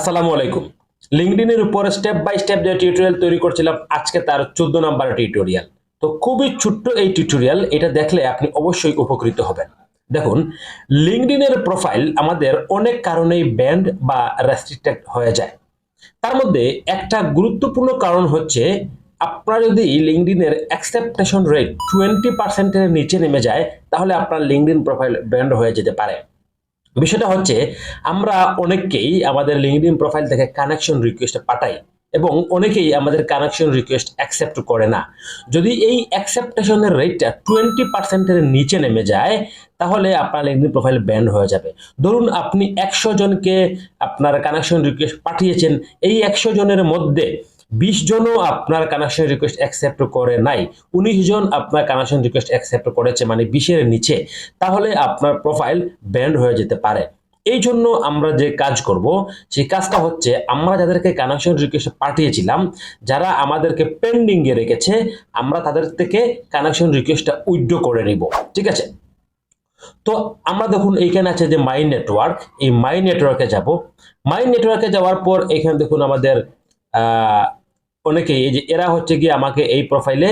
আসসালামু আলাইকুম। লিঙ্কডিনের উপর স্টেপ বাই স্টেপ যে টিউটোরিয়াল তৈরি করছিলাম, আজকে তার চোদ্দ নম্বর টিউটোরিয়াল তো খুবই ছোট্ট এই টিউটোরিয়াল এটা দেখলে আপনি অবশ্যই উপকৃত হবেন। দেখুন লিঙ্কডিনের প্রোফাইল আমাদের অনেক কারণেই ব্যান্ড বা রেস্ট্রিক্টেড হয়ে যায়। তার মধ্যে একটা গুরুত্বপূর্ণ কারণ হচ্ছে, আপনার যদি লিঙ্কডিনের অ্যাকসেপ্টেশন রেট টোয়েন্টি পার্সেন্টের নিচে নেমে যায়, তাহলে আপনার লিঙ্কডিন প্রোফাইল ব্যান্ড হয়ে যেতে পারে। বিষয়টা হচ্ছে, আমরা অনেককেই আমাদের লিঙ্কডিন প্রোফাইল থেকে কানেকশন রিকোয়েস্ট পাঠাই এবং অনেকেই আমাদের কানেকশন রিকোয়েস্ট অ্যাকসেপ্ট করে না। যদি এই অ্যাকসেপ্টেশনের রেটটা টোয়েন্টি পার্সেন্টের নিচে নেমে যায়, তাহলে আপনার লিঙ্কডিন প্রোফাইল ব্যান্ড হয়ে যাবে। ধরুন আপনি একশো জনকে আপনার কানেকশন রিকোয়েস্ট পাঠিয়েছেন, এই একশো জনের মধ্যে বিশ জনও আপনার কানেকশন রিকোয়েস্ট অ্যাকসেপ্ট করে নাই, উনিশ জন আপনার কানেকশন রিকোয়েস্ট অ্যাকসেপ্ট করেছে মানে বিশের নিচে, তাহলে আপনার প্রোফাইল ব্যান্ড হয়ে যেতে পারে। এই জন্য আমরা যে কাজ করব, সেই কাজটা হচ্ছে আমরা যাদেরকে কানেকশন রিকোয়েস্ট পাঠিয়েছিলাম, যারা আমাদেরকে পেন্ডিংয়ে রেখেছে, আমরা তাদের থেকে কানেকশন রিকোয়েস্টটা উইথড্র করে নিব, ঠিক আছে? তো আমরা দেখুন, এইখানে আছে যে মাই নেটওয়ার্ক এই মাই নেটওয়ার্কে যাব। মাই নেটওয়ার্কে যাওয়ার পর এখানে দেখুন আমাদের অনেকেই এই যে এরা হচ্ছে কি আমাকে এই প্রোফাইলে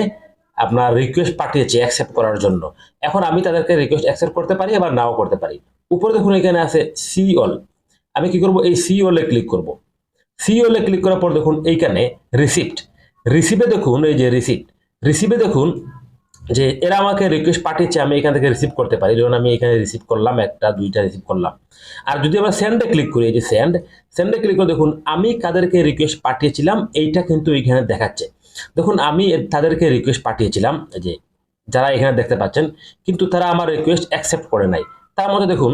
আপনার রিকোয়েস্ট পাঠিয়েছে অ্যাকসেপ্ট করার জন্য। এখন আমি তাদেরকে রিকোয়েস্ট অ্যাকসেপ্ট করতে পারি, আবার নাও করতে পারি। উপরে দেখুন এখানে আছে সি অল আমি কি করব? এই সি অলে ক্লিক করব। সি অলে ক্লিক করার পর দেখুন এইখানে রিসিপ্ট রিসিপে দেখুন এই যে রিসিপ্ট রিসিপে দেখুন যে এরা আমাকে রিকোয়েস্ট পাঠিয়েছে, আমি এখান থেকে রিসিভ করতে পারি। যেমন আমি এখানে রিসিভ করলাম, একটা, দুইটা রিসিভ করলাম। আর যদি আমরা সেন্ডে ক্লিক করি, এই যে সেন্ড সেন্ডে ক্লিক করে দেখুন, আমি কাদেরকে রিকোয়েস্ট পাঠিয়েছিলাম, এইটা কিন্তু এখানে দেখাচ্ছে। দেখুন, আমি তাদেরকে রিকোয়েস্ট পাঠিয়েছিলাম যে, যারা এখানে দেখতে পাচ্ছেন, কিন্তু তারা আমার রিকোয়েস্ট অ্যাকসেপ্ট করে নাই। তার মধ্যে দেখুন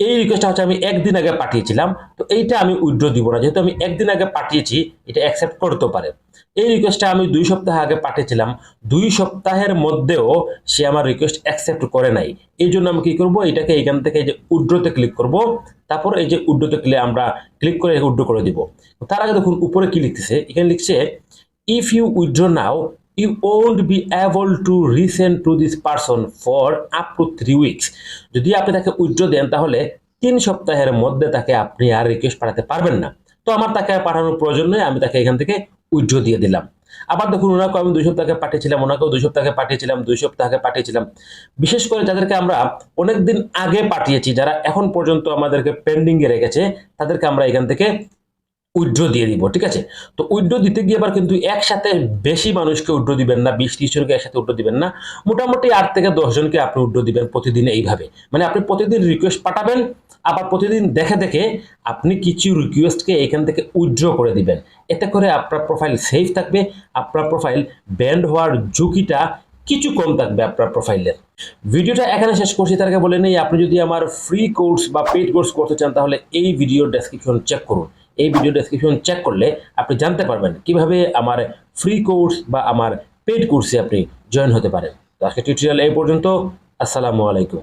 এই রিকোয়েস্টটা হচ্ছে আমি একদিন আগে পাঠিয়েছিলাম, তো এইটা আমি উইথড্র দিব না। যেহেতু আমি একদিন আগে পাঠিয়েছি, এটা অ্যাকসেপ্ট করতে পারে। এই রিকোয়েস্টটা আমি দুই সপ্তাহ আগে পাঠিয়েছিলাম। দুই সপ্তাহের মধ্যেও সে আমার রিকোয়েস্ট অ্যাকসেপ্ট করে নাই। এই জন্য আমি কি করব? এটাকে এখান থেকে যে উইথড্রতে ক্লিক করব। তারপর এই যে উইথড্রতে ক্লিক আমরা ক্লিক করে উইথড্র করে দিব। তার আগে দেখুন, উপরে কি লিখতেছে? এখানে লিখছে if you withdraw now you won't be able to resend to this person for up to three weeks যদি আপনি তাকে উইথড্র দেন, তাহলে তিন সপ্তাহের মধ্যে তাকে আপনি আর রিকোয়েস্ট পাঠাতে পারবেন না। তো আমার তাকে পাঠানোর প্রয়োজন নেই, আমি তাকে এখান থেকে উইথড্র দিয়ে দিলাম। আবার দেখুন, ওনাকেও আমি দুই সপ্তাহে পাঠিয়েছিলাম, ওনাকেও দুই সপ্তাহে পাঠিয়েছিলাম, দুই সপ্তাহে পাঠিয়েছিলাম। বিশেষ করে যাদেরকে আমরা অনেক দিন আগে পাঠিয়েছি, যারা এখন পর্যন্ত আমাদেরকে পেন্ডিংয়ে রেখেছে, তাদেরকে আমরা এখান থেকে উইথড্র দিয়ে দিব, ঠিক আছে? তো উইথড্র দিতে গিয়ে আবার কিন্তু একসাথে বেশি মানুষকে উইথড্র দিবেন না, বিশ, ত্রিশ জনকে একসাথে উইথড্র দিবেন না। মোটামুটি আট থেকে দশ জনকে আপনি উইথড্র দিবেন প্রতিদিন এইভাবে। মানে আপনি প্রতিদিন রিকোয়েস্ট পাঠাবেন, আবার প্রতিদিন দেখে দেখে আপনি কিছু রিকোয়েস্টকে এখান থেকে উইথড্র করে দিবেন। এতে করে আপনার প্রোফাইল সেফ থাকবে, আপনার প্রোফাইল ব্যান্ড হওয়ার ঝুঁকিটা কিছু কম থাকবে আপনার প্রোফাইলের ভিডিওটা এখানে শেষ করছি, তার আগে বলে নেই, আপনি যদি আমার ফ্রি কোর্স বা পেইড কোর্স করতে চান, তাহলে এই ভিডিও ডেসক্রিপশন চেক করুন। এই ভিডিও ডেসক্রিপশন চেক করলে আপনি জানতে পারবেন কীভাবে আমার ফ্রি কোর্স বা আমার পেড কোর্সে আপনি জয়েন হতে পারেন। তো আজকে টিউটোরিয়াল এই পর্যন্ত। আসসালামু আলাইকুম।